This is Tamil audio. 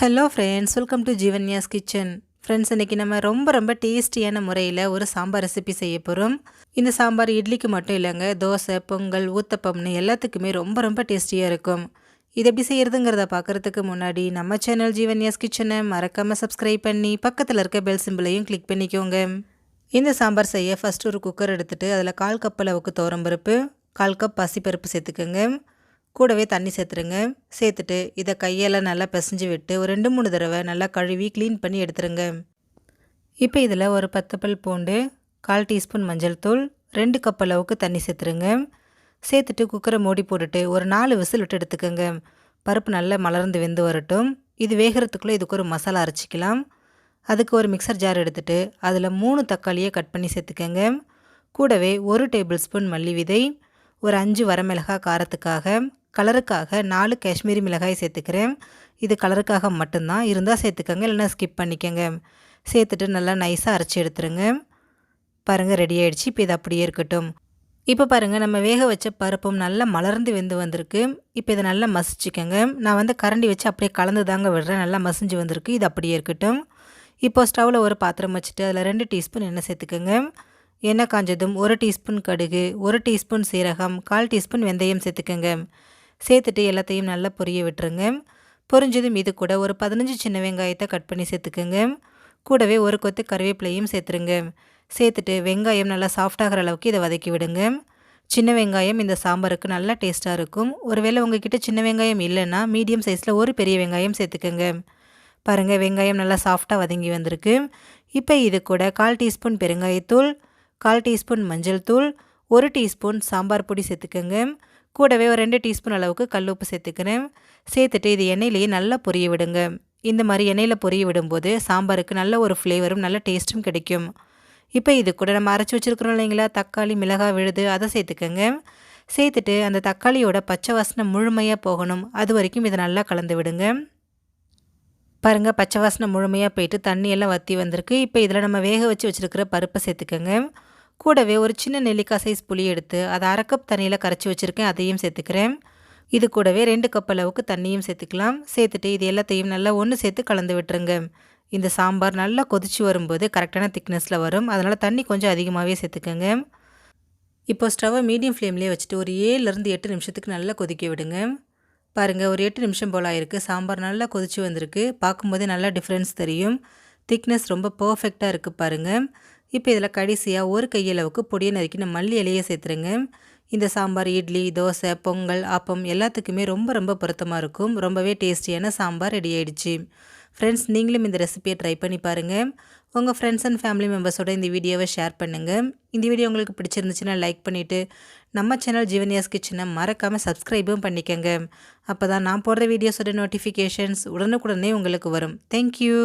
Hello friends welcome to Jeevanya's kitchen friends இன்றைக்கி நம்ம ரொம்ப ரொம்ப டேஸ்டியான முறையில் ஒரு சாம்பார் ரெசிபி செய்ய போகிறோம் இந்த சாம்பார் இட்லிக்கு மட்டும் இல்லைங்க தோசை பொங்கல் ஊத்தப்பம்னு எல்லாத்துக்குமே ரொம்ப ரொம்ப டேஸ்டியாக இருக்கும். இது எப்படி செய்கிறதுங்கிறத பார்க்குறதுக்கு முன்னாடி நம்ம சேனல் ஜீவன்யாஸ் கிச்சனை மறக்காமல் சப்ஸ்கிரைப் பண்ணி பக்கத்தில் இருக்க பெல் சிம்பிளையும் கிளிக் பண்ணிக்கோங்க. இந்த சாம்பார் செய்ய ஃபஸ்ட்டு ஒரு குக்கர் எடுத்துகிட்டு அதில் கால் கப் அளவுக்கு தோரம்பருப்பு கால் கப் பசிப்பருப்பு சேர்த்துக்கோங்க. கூடவே தண்ணி சேர்த்துருங்க. சேர்த்துட்டு இதை கையால் நல்லா பிசைஞ்சு விட்டு ஒரு ரெண்டு மூணு தடவை நல்லா கழுவி க்ளீன் பண்ணி எடுத்துருங்க. இப்போ இதில் ஒரு பத்து பல் பூண்டு கால் டீஸ்பூன் மஞ்சள் தூள் ரெண்டு கப் அளவுக்கு தண்ணி சேர்த்துருங்க. சேர்த்துட்டு குக்கரை மூடி போட்டுட்டு ஒரு நாலு விசில் விட்டு எடுத்துக்கோங்க. பருப்பு நல்லா மலர்ந்து வெந்து வரட்டும். இது வேகிறதுக்குள்ளே இதுக்கு ஒரு மசாலா அரைச்சிக்கலாம். அதுக்கு ஒரு மிக்சர் ஜார் எடுத்துகிட்டு அதில் மூணு தக்காளியை கட் பண்ணி சேர்த்துக்கோங்க. கூடவே ஒரு டேபிள் ஸ்பூன் மல்லி விதை ஒரு அஞ்சு வரமிளகாய் காரத்துக்காக கலருக்காக நாலு காஷ்மீரி மிளகாய் சேர்த்துக்கிறேன். இது கலருக்காக மட்டும்தான். இருந்தால் சேர்த்துக்கோங்க இல்லைன்னா ஸ்கிப் பண்ணிக்கோங்க. சேர்த்துட்டு நல்லா நைஸாக அரைச்சி எடுத்துருங்க. பாருங்கள் ரெடி ஆகிடுச்சு இப்போ இது அப்படியே இருக்கட்டும். இப்போ பாருங்கள் நம்ம வேக வச்ச பருப்பும் நல்லா மலர்ந்து வெந்து வந்திருக்கு. இப்போ இதை நல்லா மசிச்சுக்கோங்க. நான் வந்து கரண்டி வச்சு அப்படியே கலந்து தாங்க விடுறேன். நல்லா மசிஞ்சு வந்திருக்கு. இது அப்படியே இருக்கட்டும். இப்போ ஸ்டவ்வில் ஒரு பாத்திரம் வச்சுட்டு அதில் ரெண்டு டீஸ்பூன் எண்ணெய் சேர்த்துக்கோங்க. எண்ணெய் காஞ்சதும் ஒரு டீஸ்பூன் கடுகு ஒரு டீஸ்பூன் சீரகம் கால் டீஸ்பூன் வெந்தயம் சேர்த்துக்கோங்க. சேர்த்துட்டு எல்லாத்தையும் நல்லா பொரிய விட்டுருங்க. பொரிஞ்சதும் இது கூட ஒரு பதினஞ்சு சின்ன வெங்காயத்தை கட் பண்ணி சேர்த்துக்குங்க. கூடவே ஒரு கொத்து கருவேப்பிலையும் சேர்த்துருங்க. சேர்த்துட்டு வெங்காயம் நல்லா சாஃப்டாகிற அளவுக்கு இதை வதக்கி விடுங்க. சின்ன வெங்காயம் இந்த சாம்பாருக்கு நல்லா டேஸ்ட்டாக இருக்கும். ஒருவேளை உங்ககிட்ட சின்ன வெங்காயம் இல்லைன்னா மீடியம் சைஸில் ஒரு பெரிய வெங்காயம் சேர்த்துக்கோங்க. பாருங்கள் வெங்காயம் நல்லா சாஃப்டாக வதங்கி வந்திருக்கு. இப்போ இது கூட கால் டீஸ்பூன் பெருங்காயத்தூள் கால் டீஸ்பூன் மஞ்சள் தூள் ஒரு டீஸ்பூன் சாம்பார் பொடி சேர்த்துக்கோங்க. கூடவே ஒரு ரெண்டு டீஸ்பூன் அளவுக்கு கல் உப்பு சேர்த்துக்கிறேன். சேர்த்துட்டு இது எண்ணெயிலேயே நல்லா பொரிய விடுங்க. இந்த மாதிரி எண்ணெயில் பொரிய விடும்போது சாம்பாருக்கு நல்ல ஒரு ஃப்ளேவரும் நல்ல டேஸ்ட்டும் கிடைக்கும். இப்போ இது கூட நம்ம அரைச்சி வச்சுருக்குறோம் இல்லைங்களா? தக்காளி மிளகாய் விழுது அதை சேர்த்துக்கோங்க. சேர்த்துட்டு அந்த தக்காளியோட பச்சை வாசனை முழுமையாக போகணும். அது வரைக்கும் இதை நல்லா கலந்து விடுங்க. பாருங்கள் பச்சை வாசனை முழுமையாக போயிட்டு தண்ணியெல்லாம் வற்றி வந்திருக்கு. இப்போ இதில் நம்ம வேக வச்சு வச்சுருக்கிற பருப்பை சேர்த்துக்கோங்க. கூடவே ஒரு சின்ன நெல்லிக்காய் சைஸ் புளி எடுத்து அதை அரை கப் தண்ணியில் கரைச்சி வச்சுருக்கேன். அதையும் சேர்த்துக்கிறேன். இது கூடவே ரெண்டு கப் அளவுக்கு தண்ணியும் சேர்த்துக்கலாம். சேர்த்துட்டு இது எல்லாத்தையும் நல்லா ஒன்று சேர்த்து கலந்து விட்டுருங்க. இந்த சாம்பார் நல்லா கொதிச்சு வரும்போது கரெக்டான திக்னஸில் வரும். அதனால் தண்ணி கொஞ்சம் அதிகமாகவே சேர்த்துக்கோங்க. இப்போ ஸ்டவ்வை மீடியம் ஃப்ளேம்லேயே வச்சுட்டு ஒரு ஏழுலேருந்து எட்டு நிமிஷத்துக்கு நல்லா கொதிக்க விடுங்க. பாருங்கள் ஒரு எட்டு நிமிஷம் போல் ஆயிருக்கு. சாம்பார் நல்லா கொதிச்சு வந்திருக்கு. பார்க்கும்போதே நல்லா டிஃப்ரென்ஸ் தெரியும். திக்னஸ் ரொம்ப பர்ஃபெக்டாக இருக்குது பாருங்கள் இப்போ இதில் கடைசியாக ஒரு கையளவுக்கு பொடியை நறுக்கின மல்லி இலையை சேர்த்துருங்க. இந்த சாம்பார் இட்லி தோசை பொங்கல் ஆப்பம் எல்லாத்துக்குமே ரொம்ப ரொம்ப பொருத்தமாக இருக்கும். ரொம்பவே டேஸ்டியான சாம்பார் ரெடி ஆயிடுச்சு. ஃப்ரெண்ட்ஸ் நீங்களும் இந்த ரெசிபியை ட்ரை பண்ணி பாருங்கள் உங்கள் ஃப்ரெண்ட்ஸ் அண்ட் ஃபேமிலி மெம்பர்ஸோட இந்த வீடியோவை ஷேர் பண்ணுங்கள் இந்த வீடியோ உங்களுக்கு பிடிச்சிருந்துச்சுன்னா லைக் பண்ணிவிட்டு நம்ம சேனல் ஜீவனியாஸ் கிச்சனை மறக்காமல் சப்ஸ்கிரைபும் பண்ணிக்கோங்க. அப்போ தான் நான் போடுற வீடியோஸோட நோட்டிஃபிகேஷன்ஸ் உடனுக்குடனே உங்களுக்கு வரும். தேங்க்யூ